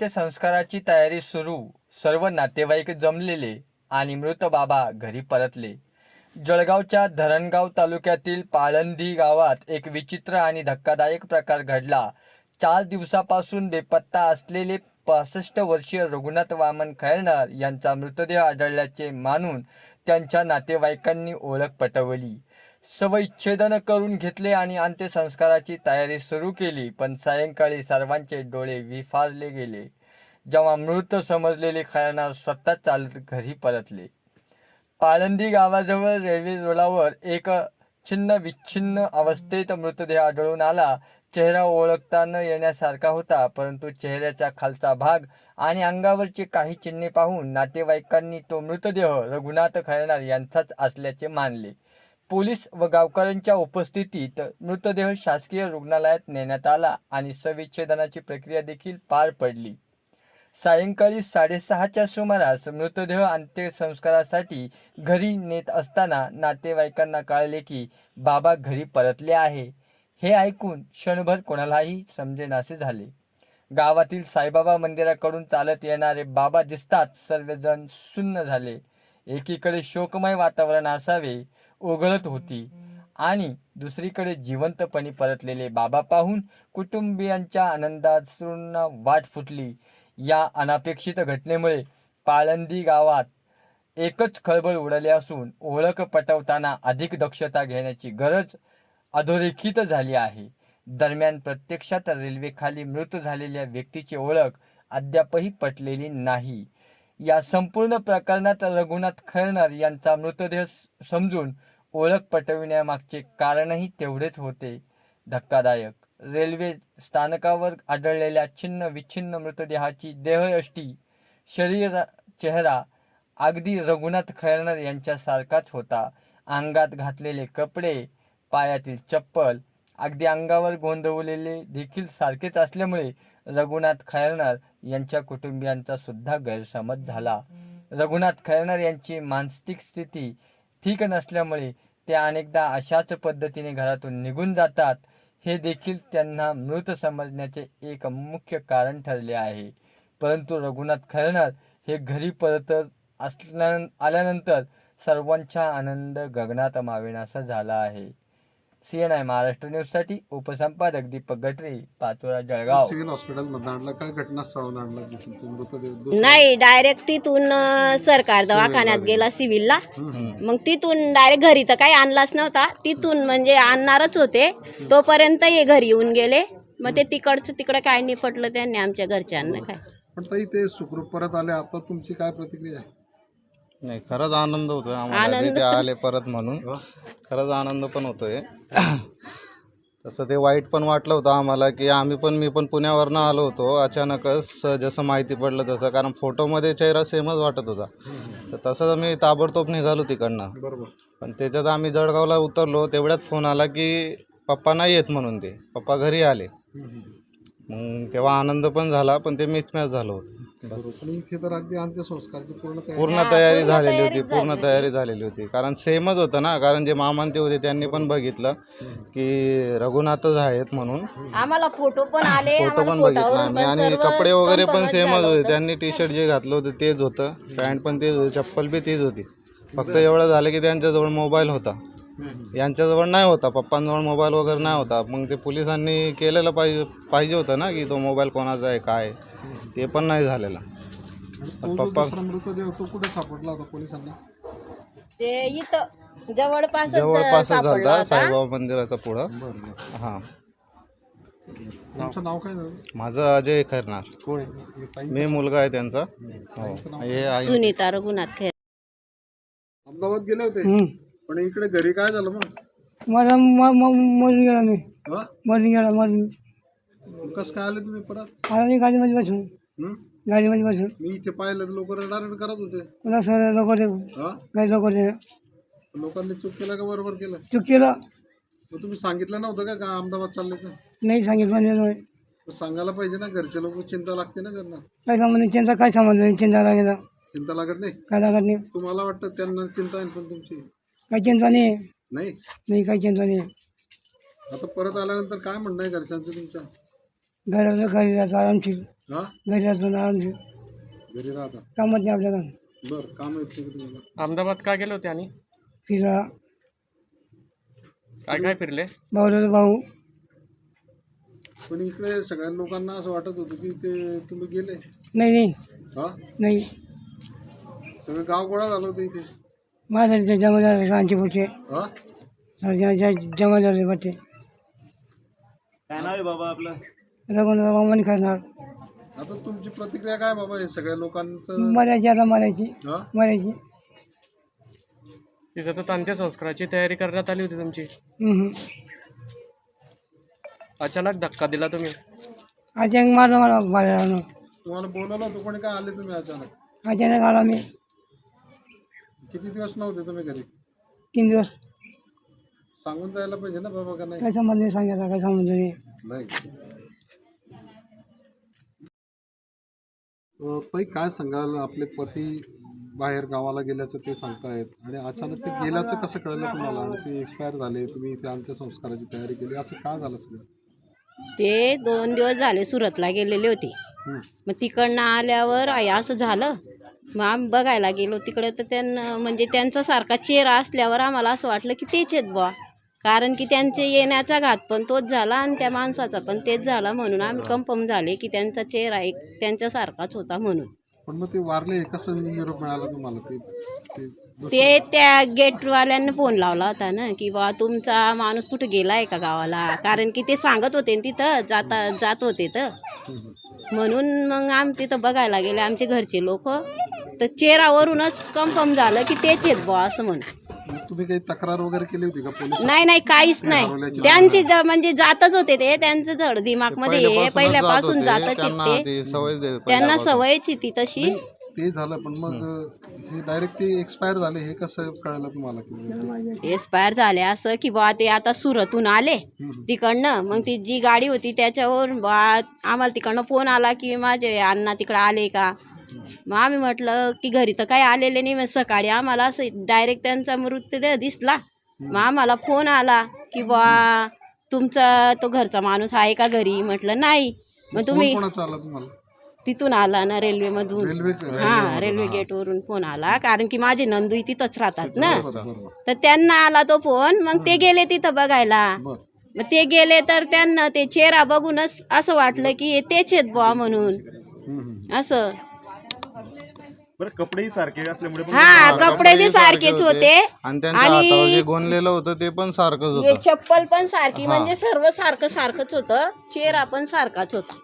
अंत्यसंस्काराची तयारी सुरू. सर्व नातेवाईक जमलेले आणि मृत बाबा घरी परतले. जळगावच्या धरणगाव तालुक्यातील पाळंदी गावात एक विचित्र आणि धक्कादायक प्रकार घडला. चार दिवसापासून बेपत्ता असलेले पासष्ट वर्षीय रघुनाथ वामन खैरनार यांचा मृतदेह आढळल्याचे मानून त्यांच्या नातेवाईकांनी ओळख पटवली. शवविच्छेदन करून घेतले आणि अंत्यसंस्काराची तयारी सुरू केली पण सायंकाळी सर्वांचे डोळे विफारले गेले जेव्हा मृत समजलेले खयानार स्वतः चालत घरी परतले. पाळंदी गावाजवळ रेल्वे रुळावर एक छिन्न विच्छिन्न अवस्थेत मृतदेह आढळून आला. चेहरा ओळखता न येण्यासारखा होता परंतु चेहऱ्याचा खालचा भाग आणि अंगावरचे काही चिन्हे पाहून नातेवाईकांनी तो मृतदेह रघुनाथ खैरनार यांचाच असल्याचे मानले. पोलीस व गावकऱ्यांच्या उपस्थितीत मृतदेह शासकीय रुग्णालयात नेण्यात आला आणि सविच्छेदनाची प्रक्रिया देखील पार पडली. सायंकाळी साडेसहाच्या सुमारास मृतदेह अंत्यसंस्कारासाठी घरी नेत असताना नातेवाईकांना कळले की बाबा घरी परतले आहे. हे ऐकून क्षणभर कोणालाही समजेनासे झाले. गावातील साईबाबा मंदिराकडून चालत येणारे बाबा दिसताच सर्वजण सुन्न झाले. एकीकडे शोकमय वातावरण असावे ओघळत होती. आणि दुसरीकडे जिवंतपणी परतलेले बाबा पाहून कुटुंबियांच्या आनंदाश्रूंना वाट फुटली. या अनापेक्षित घटनेमुळे पाळंदी गावात एकच खळबळ उडाली असून ओळख पटवताना अधिक दक्षता घेण्याची गरज अधोरेखित झाली आहे. दरम्यान प्रत्यक्षात रेल्वेखाली मृत झालेल्या व्यक्तीची ओळख अद्यापही पटलेली नाही. या संपूर्ण प्रकरणात रघुनाथ खैरनार यांचा मृतदेह समजून ओळख पटविण्यामागचे कारणही तेवढेच होते. धक्कादायक. रेल्वे स्थानकावर आढळलेल्या छिन्न विच्छिन्न मृतदेहाची देहयष्टी शरीर चेहरा अगदी रघुनाथ खैरनार यांच्यासारखाच होता. अंगात घातलेले कपडे पायातील चप्पल अगदी अंगावर गोंधवलेले देखील सारखेच असल्यामुळे रघुनाथ खैरनार यांच्या कुटुंबियांचा सुद्धा गैरसमज झाला. रघुनाथ खैरनार यांची मानसिक स्थिती ठीक नसल्यामुळे ते अनेकदा अशाच पद्धतीने घरातून निघून जातात. हे देखील त्यांना मृत समजण्याचे एक मुख्य कारण ठरले आहे. परंतु रघुनाथ खैरनार हे घरी परत असल्या आल्यानंतर सर्वांचा आनंद गगनात मावेनासा झाला आहे. सी एन आय महाराष्ट्र न्यूजसाठी उपसंपादक दीपक गटरे पाचोरा जळगाव. सिव्हिल हॉस्पिटलमध्ये आणलं काय घटनास्थळावर आणलं तिथून? तो मृतदेह दो- नाही डायरेक्ट तिथून अं, सरकार दवाखान्यात गेला. सिव्हिलला. मग तिथून डायरेक्ट घरी तर काही आणलाच नव्हता. तिथून म्हणजे आणणारच होते. तोपर्यंत हे घरी येऊन गेले. मग ते तिकडचं तिकडं काय निपटलं त्यांनी आमच्या घरच्यांना काय. पण ताई ते सुखरूप परत आले. आता तुमची काय प्रतिक्रिया आहे? नाही खरंच आनंद होतोय आम्हाला. आनंद. ते आले परत म्हणून. खरंच आनंद पण होतोय. तसं ते वाईट पण वाटलं होतं आम्हाला की आम्ही पण मी पण पुण्यावरनं आलो होतो अचानकच. जसं माहिती पडलं तसं कारण फोटोमध्ये चेहरा सेमच वाटत होता. तर तसंच आम्ही ताबडतोब निघालो तिकडनं. बरोबर. पण त्याच्यात आम्ही जळगावला उतरलो तेवढ्यात फोन आला की पप्पा नाही येत म्हणून ते. पप्पा घरी आले. मग तेव्हा आनंद पण झाला पण ते मिसमॅच झालं होतं. बरोबर. पण इथे तर अगदी अंत्यसंस्कारची पूर्ण तयारी. पूर्ण तयारी पूर्ण झालेली होती पूर्ण तयारी झालेली होती. कारण सेमच होतं ना कारण जे मामान ते होते त्यांनी पण बघितलं की रघुनाथच आहेत म्हणून. आम्हाला फोटो पण आले फोटो आम्हाला पण बघितला आम्ही. आणि कपडे वगैरे पण सेमच होतं. त्यांनी टी शर्ट जे घातलं होतं तेच होतं. पॅन्ट पण तेच होती. चप्पल बी तीच होती. फक्त एवढं झालं की त्यांच्याजवळ मोबाईल होता. यांच्याजवळ नाही होता पप्पांजवळ मोबाईल वगैरे नाही होता. मग ते पोलिसांनी केलेलं पाहिजे पाहिजे होतं ना की तो मोबाईल कोणाचा आहे काय आहे. ते पण नाही झालेलं. पप्पा- मृतदेह तो कुठे सापडला होता पोलिसांना? ते इथं जवळपास जवळपासच सापडला झालता होता. साईबाबा मंदिराचा पुढं. हां. तुमचं नाव काय झालं? माझं अजय खैरनार. कोण? आहे? ताई? मी मुलगा आहे त्यांचा. हो. हे आई सुनीता रघुनाथ खेर अहमदाबाद गेले होते? पण इकडे घरी काय झालं मग? मला म- म- मरून गेला मी. हा? मरून गेला मरून. कसं काय आले तुम्ही परत? आला मी गाडीमध्ये बसून. हं? गाडीमध्ये बसून. मी इथे पाहिलं लोक रडारड करत होते. पुन्हा सर लोक ते हा? काही लोक ते लोकांनी चूक केलं का बरोबर केलं? चूक केलं. मग तुम्ही सांगितलं नव्हतं का का अहमदाबाद चालले तर नाही सांगितलं नाही नाही. सांगायला पाहिजे ना घरचे लोक चिंता लागते ना त्यांना. काय संबंध चिंता काय संबंध नाही चिंता लागेल. चिंता लागत नाही? काय लागत नाही. तुम्हाला वाटतं त्यांना चिंता आहे पण तुमची? काही चिंता नाही नाही. नाही काही चिंता नाही आता परत आल्यानंतर काय म्हणणं आहे घरच्यांचं तुमच्या घराचं घरी राहतो आरामशीर. हा? घरी राहतो ना आरामशीर. घरी राहता? कामच नाही आपल्याला. बरं काम येत तुम्हाला. अहमदाबाद का गेले होते आणि? फिरा. काय काय फिरले? भाऊ भाऊ. पण इकडे सगळ्या लोकांना असं वाटत होतं की ते तुम्ही गेले. नाही नाही. हा? नाही. सगळं गाव गोळा झालं होतं इथे. माझ्या जमा झाले रांची पुढचे हा? जमा झाले वाटते रघुनाथ मन करणार. आता तुमची प्रतिक्रिया काय बाबा हे सगळ्या लोकांचं? मरायची आता मरायची हा? मरायची तिथं तर अंत्यसंस्काराची तयारी करण्यात आली होती तुमची. हम्म. अचानक धक्का दिला तुम्ही. अचानक मारलं मला बाहेर तुम्हाला बोलवलं होतं कोणी काय आले तुम्ही अचानक? अचानक आला मी. किती दिवस नव्हते तुम्ही घरी? तीन दिवस. सांगून जायला पाहिजे ना बाबा का नाही? काय संबंध नाही सांगायचा काय संबंध नाही. नाही. अं, ताई काय सांगाल? आपले पती बाहेर गावाला गेल्याचं ते सांगतायत आणि अचानक ते गेल्याचं कसं कळलं तुम्हाला? आणि ते एक्सपायर झाले तुम्ही इथे अंत्यसंस्काराची तयारी केली असं का झालं सगळं? ते दोन दिवस झाले सुरतला गेलेले होते. मग तिकडनं आल्यावर आई असं झालं? मग आम्ही बघायला गेलो तिकडे तर त्यांना म्हणजे त्यांचा सारखा चेहरा असल्यावर आम्हाला असं वाटलं की तेच आहेत बुवा. कारण की त्यांचे येण्याचा घात पण तोच झाला आणि त्या माणसाचा पण तेच झाला म्हणून आम्ही कन्फर्म झाले की त्यांचा चेहरा एक त्यांच्यासारखाच होता म्हणून. पण मग ते वारले कसं निरोप मिळाला तुम्हाला? ते ते ते त्या गेटवाल्यांना फोन लावला होता ना की बा तुमचा माणूस कुठे गेलाय का गावाला? कारण की ते सांगत होते ना तिथं जाता जात होते तर. म्हणून मग आम तिथं बघायला गेले आमचे घरचे लोक. तर चेहरावरूनच कन्फर्म झालं की तेच आहेत बुवा असं म्हणून. तुम्ही काही तक्रार वगैरे केली होती का पोलीस नाही नाही काहीच नाही त्यांची ज- म्हणजे जातच होते ते त्यांचं जड दिमागमध्ये हे पहिल्यापासून जातच आहेत ती त्यांना सवयच आहे ती तशी ते झालं पण मग हे. डायरेक्ट ते एक्सपायर झाले हे कसं कळलं तुम्हाला की एक्सपायर झाले असं की बा ते आता सुरतून आले तिकडनं. मग ती जी गाडी होती त्याच्यावर बा आम्हाला तिकडनं फोन आला की माझे अण्णा तिकडं आले का? मग आम्ही म्हटलं की घरी तर काही आलेले नाही मग सकाळी आम्हाला असं डायरेक्ट त्यांचा मृतदेह दिसला. मग आम्हाला फोन आला की बा तुमचा तो घरचा माणूस आहे का घरी? म्हटलं नाही. मग तुम्ही फोन कोणाचा आला तुम्हाला? तिथून आला ना रेल्वेमधून. रेल्वे हा रेल्वे गेटवरून फोन आला कारण की माझे नंदूई तिथंच राहतात ना. तर त्यांना आला तो फोन मग ते गेले तिथं बघायला. मग ते गेले तर त्यांना ते चेहरा बघूनच असं वाटलं की हे तेच आहेत बुवा म्हणून. असं. बरं कपडेही सारखे असल्यामुळे पण हा कपडे बी सारखेच होते. आणि त्यांच्या हातावर जे गोंदलेलं होतं ते पण सारखंच हे होतं. चप्पल पण सारखी म्हणजे सर्व सारखं सारखंच होतं चेहरा पण सारखाच होता.